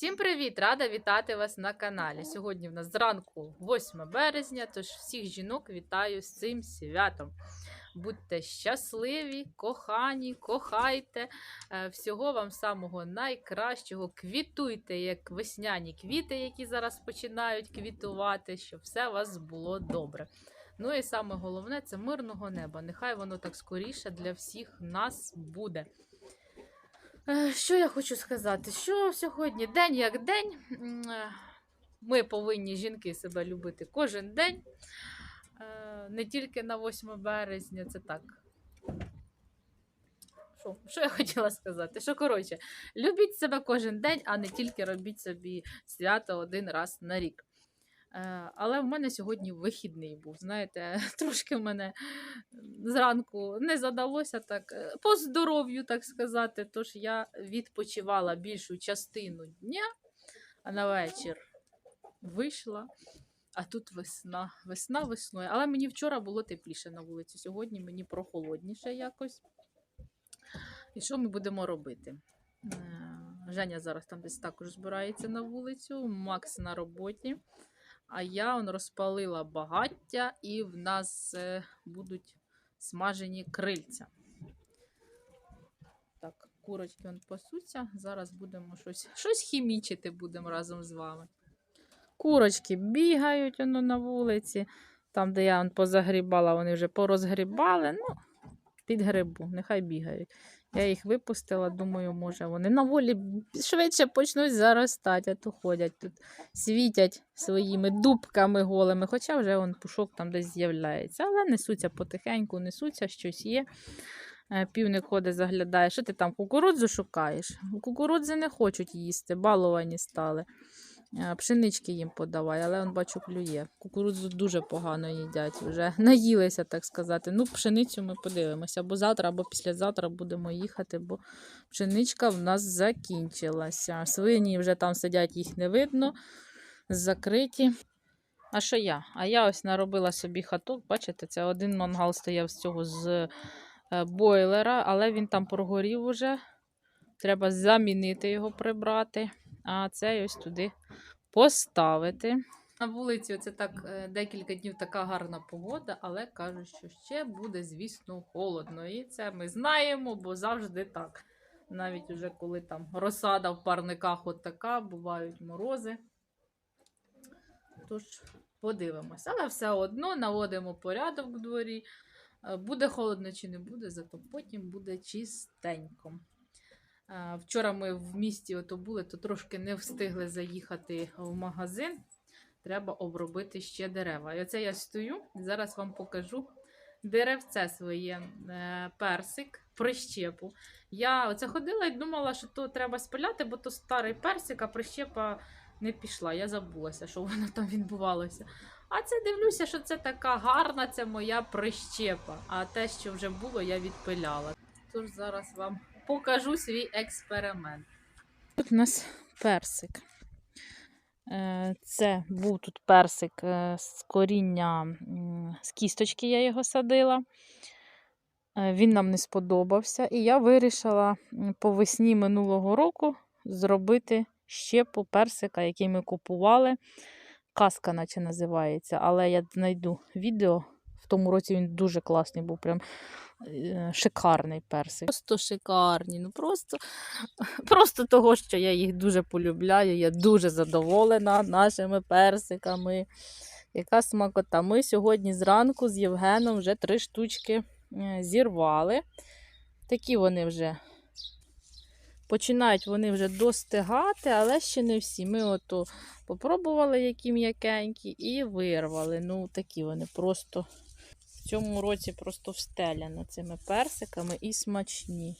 Всім привіт! Рада вітати вас на каналі. Сьогодні в нас зранку 8 березня, тож всіх жінок вітаю з цим святом. Будьте щасливі, кохані, кохайте. Е, Всього вам самого найкращого. Квітуйте, як весняні квіти, які зараз починають квітувати, щоб все у вас було добре. Ну і саме головне це мирного неба. Нехай воно так скоріше для всіх нас буде. Е, Що я хочу сказати? Що сьогодні день як день. Е, Ми повинні жінки себе любити кожен день, Е, не тільки на 8 березня, це так. Що, що я хотіла сказати? Що коротше, любіть себе кожен день, а не тільки робіть собі свято один раз на рік. Е, Але в мене сьогодні вихідний був. Знаєте, трошки в мене зранку не задалося так е, по здоров'ю, так сказати. Тож я відпочивала більшу частину дня, а на вечір вийшла. А тут весна, весна весною. Але мені вчора було тепліше на вулиці. Сьогодні мені прохолодніше якось. І що ми будемо робити? Е, Женя зараз там десь також збирається на вулицю, Макс на роботі. А я он розпалила багаття, і в нас е, будуть смажені крильця. Так, курочки он пасуться. Зараз будемо щось, щось хімічити будемо разом з вами. Курочки бігають воно на вулиці. Там, де я он позагрібала, вони вже порозгрібали. Ну, під грибу, нехай бігають. Я їх випустила, думаю, може вони на волі швидше почнуть заростати, а то ходять тут, світять своїми дубками голими, хоча вже он пушок там десь з'являється. Але несуться потихеньку, несуться, щось є. Е, Півник ходить, заглядає, що ти там кукурудзу шукаєш? Кукурудзи не хочуть їсти, баловані стали. Пшенички їм подавай, але он бачу клює. Кукурудзу дуже погано їдять. Вже наїлися, так сказати. Ну, пшеницю ми подивимося, або завтра, або післязавтра будемо їхати, бо пшеничка в нас закінчилася. Свині вже там сидять, їх не видно, закриті. А що я? А я ось наробила собі хаток. Бачите, це один мангал стояв з цього з е, бойлера, але він там прогорів уже. Треба замінити його, прибрати. А цей ось туди поставити. На вулиці оце так е, декілька днів така гарна погода, але кажуть, що ще буде, звісно, холодно. І це ми знаємо, бо завжди так. Навіть уже коли там розсада в парниках от така, бувають морози. Тож подивимося. Але все одно наводимо порядок в дворі. Е, Буде холодно чи не буде, зато потім буде чистенько. Вчора ми в місті ото були, то трошки не встигли заїхати в магазин. Треба обробити ще дерева. І оце я стою, зараз вам покажу деревце своє, е, персик, прищепу. Я оце ходила і думала, що то треба спиляти, бо то старий персик, а прищепа не пішла. Я забулася, що воно там відбувалося. А це дивлюся, що це така гарна, це моя прищепа. А те, що вже було, я відпиляла. Тож зараз вам покажу свій експеримент. Тут у нас персик. Е, Це був тут персик е, з коріння з кісточки, я його садила. Е, Він нам не сподобався, і я вирішила по весні минулого року зробити щепу персика, який ми купували. Казка, наче називається, але я знайду відео. В тому році він дуже класний був, прям шикарний персик. Просто шикарні. Ну просто, просто того, що я їх дуже полюбляю. Я дуже задоволена нашими персиками. Яка смакота. Ми сьогодні зранку з Євгеном вже три штучки е, зірвали. Такі вони вже починають вони вже достигати, але ще не всі. Ми ото попробували, які м'якенькі, і вирвали. Ну, такі вони просто цьому році просто встеляно цими персиками і смачні.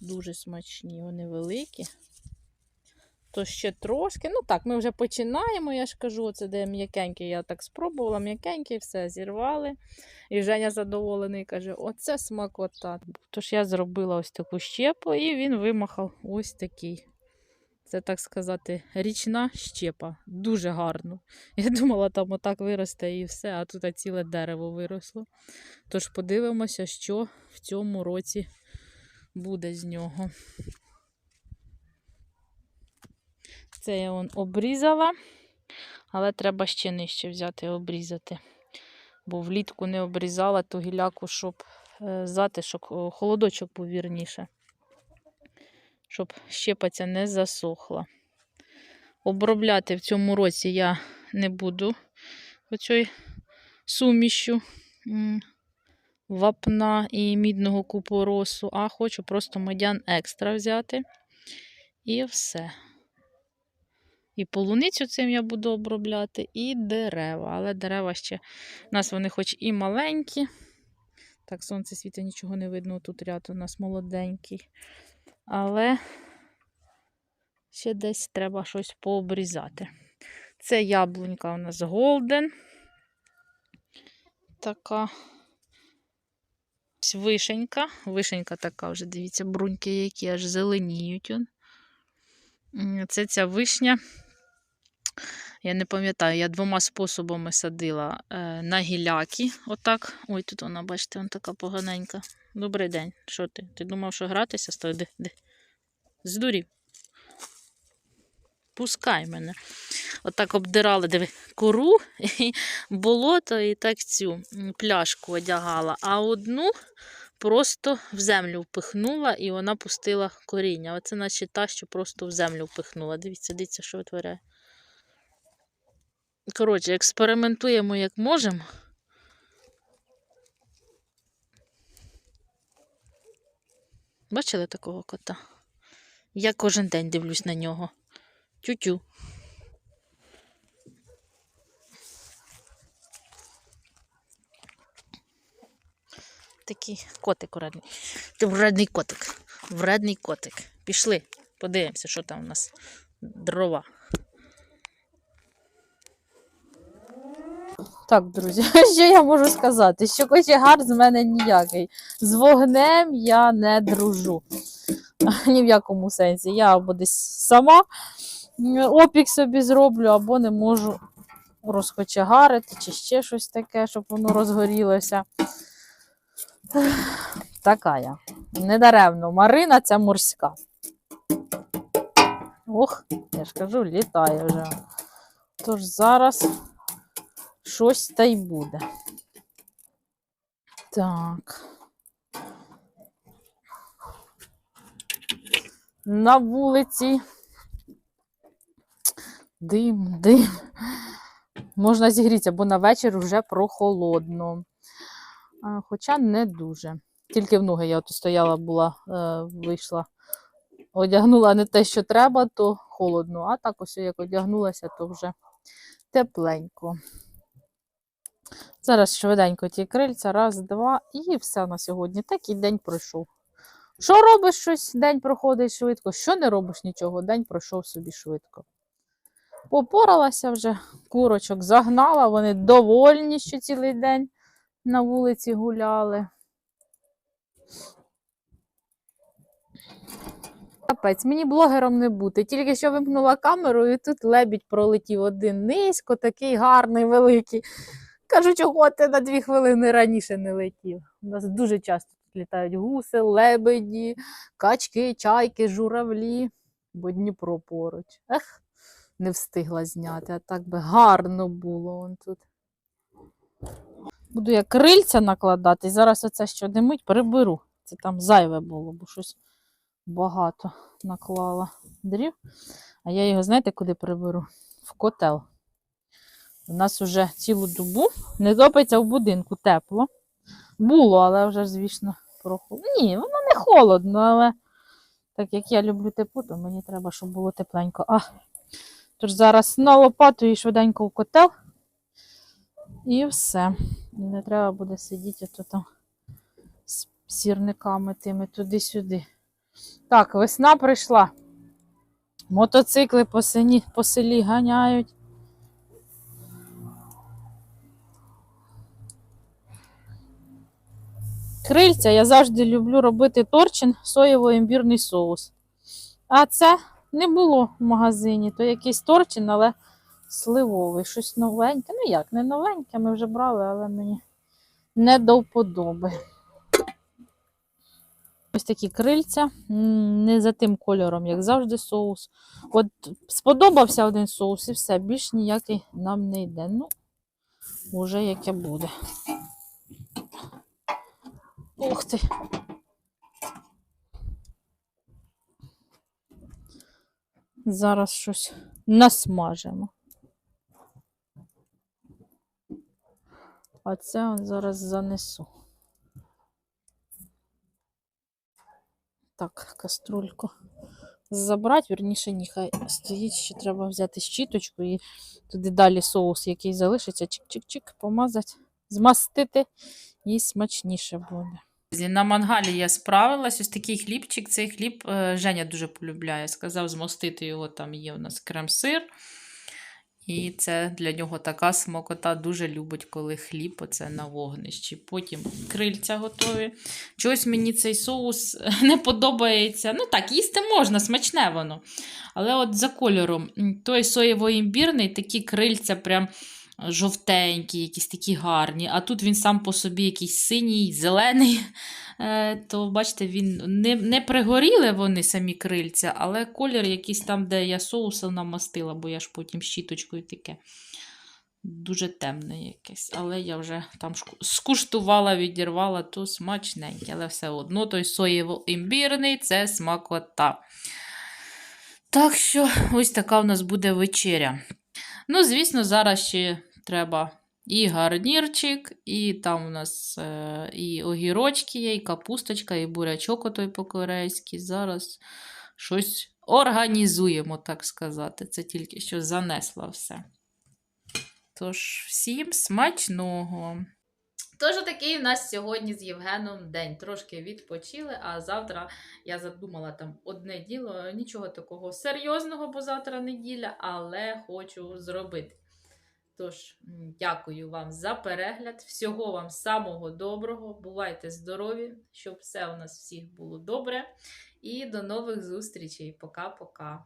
Дуже смачні, вони великі. То ще трошки. Ну так, ми вже починаємо, я ж кажу, це де м'якенькі. Я так спробувала, м'якенькі, все зірвали. І Женя задоволений каже: оце смакота. Тож я зробила ось таку щепу, і він вимахав ось такий. Це, так сказати, річна щепа. Дуже гарно. Я думала, там отак виросте і все, а тут ціле дерево виросло. Тож подивимося, що в цьому році буде з нього. Це я вон обрізала, але треба ще нижче взяти і обрізати. Бо влітку не обрізала ту гіляку, щоб е, затишок, холодочок повірніше. Щоб щепаця не засохла. Обробляти в цьому році я не буду оцею сумішю вапна і мідного купоросу, а хочу просто медян екстра взяти. І все. І полуницю цим я буду обробляти, і дерева. Але дерева ще у нас вони хоч і маленькі. Так, сонце світить, нічого не видно. Тут ряд у нас молоденький. Але ще десь треба щось пообрізати. Це яблунька у нас голден. Така вишенька. Вишенька така вже, дивіться, бруньки, які аж зеленіють. Це ця вишня. Я не пам'ятаю, я двома способами садила е, на гіляки. Отак. Ой, тут вона, бачите, вона така поганенька. Добрий день. Що ти? Ти думав, що гратися з тобою? Здурів. Пускай мене. Отак обдирала, диви, кору, і болото, і так цю пляшку одягала. А одну просто в землю впихнула, і вона пустила коріння. Оце наче та, що просто в землю впихнула. Дивіться, дивіться, що витворяє. Коротше, експериментуємо як можемо. Бачили такого кота? Я кожен день дивлюсь на нього. Тю-тю. Такий котик вредний. Вредний котик. Вредний котик. Пішли, подивимося, що там у нас дрова. Так, друзі, що я можу сказати? Що кочегар з мене ніякий. З вогнем я не дружу. Ні в якому сенсі. Я або десь сама опік собі зроблю, або не можу розкочегарити, чи ще щось таке, щоб воно розгорілося. Така я. Недаремно. Марина це морська. Ох, я ж кажу, літає вже. Тож зараз щось та й буде. Так. На вулиці. Дим, дим. Можна зігрітися, бо на вечір вже прохолодно. Хоча не дуже. Тільки в ноги я от стояла, була, е, вийшла, одягнула не те, що треба, то холодно. А так ось як одягнулася, то вже тепленько. Зараз швиденько ті крильця, раз, два, і все на сьогодні. Такий день пройшов. Що робиш щось, день проходить швидко, що не робиш нічого, день пройшов собі швидко. Попоралася вже, курочок загнала, вони довольні, що цілий день на вулиці гуляли. Капець, мені блогером не бути. Тільки що вимкнула камеру, і тут лебідь пролетів один низько, такий гарний, великий. Кажу, чого ти на дві хвилини раніше не летів. У нас дуже часто тут літають гуси, лебеді, качки, чайки, журавлі, бо Дніпро поруч. Ех, не встигла зняти, а так би гарно було он тут. Буду я крильця накладати, зараз оце, що димить, приберу. Це там зайве було, бо щось багато наклала дрів. А я його, знаєте, куди приберу? В котел. У нас вже цілу добу не топиться в будинку тепло. Було, але вже, звісно, прохолодно. Ні, воно не холодно, але так як я люблю тепло, то мені треба, щоб було тепленько. А, тож зараз на лопату і швиденько в котел. І все. Не треба буде сидіти тут там з сірниками тими туди-сюди. Так, весна прийшла. Мотоцикли по, сині, по селі ганяють. Крильця я завжди люблю робити торчин соєво-імбірний соус. А це не було в магазині. То якийсь торчин, але сливовий, щось новеньке. Ну як, не новеньке, ми вже брали, але мені не до вподоби. Ось такі крильця, не за тим кольором, як завжди, соус. От сподобався один соус і все, більш ніякий нам не йде. Ну, уже яке буде. Ух ти. Зараз щось насмажимо. А це он зараз занесу. Так, каструльку забрати, вірніше, нехай стоїть, ще треба взяти щіточку і туди далі соус, який залишиться, чик-чик-чик, помазати, змастити і смачніше буде. На мангалі я справилась. Ось такий хлібчик. Цей хліб е, Женя дуже полюбляє. Сказав змостити його, там є у нас крем-сир. І це для нього така смакота. Дуже любить, коли хліб оце на вогнищі. Потім крильця готові. Чогось мені цей соус не подобається. Ну так, їсти можна, смачне воно. Але от за кольором, той соєво-імбірний, такі крильця прям жовтенькі, якісь такі гарні. А тут він сам по собі якийсь синій, зелений. Е, То, бачите, він не, не пригоріли вони самі крильця, але колір якийсь там, де я соусом намастила, бо я ж потім щіточкою таке. Дуже темне якесь. Але я вже там скуштувала, відірвала, то смачненьке. Але все одно той соєво-імбірний це смакота. Так що, ось така в нас буде вечеря. Ну, звісно, зараз ще треба і гарнірчик, і там у нас е, і огірочки є, і капусточка, і бурячок отой по-корейськи. Зараз щось організуємо, так сказати. Це тільки що занесла все. Тож, всім смачного! Тож такий у нас сьогодні з Євгеном день. Трошки відпочили, а завтра я задумала там одне діло, нічого такого серйозного, бо завтра неділя, але хочу зробити. Тож, дякую вам за перегляд. Всього вам самого доброго. Бувайте здорові, щоб все у нас всіх було добре. І до нових зустрічей. Пока-пока.